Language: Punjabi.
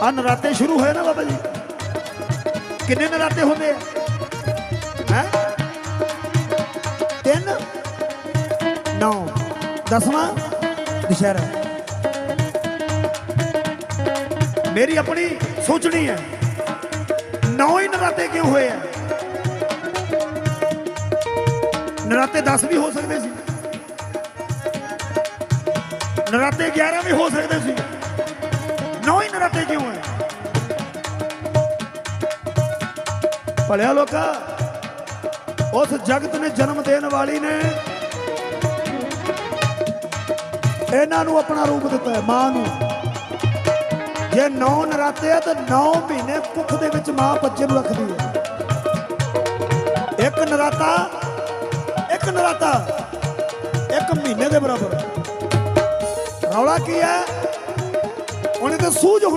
ਆ ਨਰਾਤੇ ਸ਼ੁਰੂ ਹੋਏ ਨਾ ਬਾਬਾ ਜੀ। ਕਿੰਨੇ ਨਰਾਤੇ ਹੁੰਦੇ ਆ? ਹੈ? ਤਿੰਨ? ਨੌ। ਦਸਵਾਂ? ਦੁਸ਼ਹਿਰਾ। ਮੇਰੀ ਆਪਣੀ ਸੋਚਣੀ ਹੈ, ਨੌ ਹੀ ਨਰਾਤੇ ਕਿਉਂ ਹੋਏ ਆ? ਨਰਾਤੇ 10 ਵੀ ਹੋ ਸਕਦੇ ਸੀ। ਨਰਾਤੇ 11 ਵੀ ਹੋ ਸਕਦੇ ਸੀ। ਨੌ ਹੀ ਨਰਾਤੇ ਕਿਉਂ ਹੈ ਭਲਿਆ ਲੋਕਾ, ਉਸ ਜਗਤ ਨੇ ਜਨਮ ਦੇਣ ਵਾਲੀ ਨੇ। ਇਹਨਾਂ ਨੂੰ ਆਪਣਾ ਰੂਪ ਦਿੱਤਾ ਹੈ, ਮਾਂ ਨੂੰ। ਜੇ ਨੌ ਨਰਾਤੇ ਆ ਤਾਂ 9 ਮਹੀਨੇ ਕੁੱਖ ਦੇ ਵਿੱਚ ਮਾਂ ਬੱਚੇ ਨੂੰ ਰੱਖਦੀ ਹੈ। ਇੱਕ ਨਰਾਤਾ ਇੱਕ ਨਰਾਤਾ, ਇੱਕ ਮਹੀਨੇ ਦੇ ਬਰਾਬਰ। ਰੌਲਾ ਕੀ ਹੈ? Sangue sujo,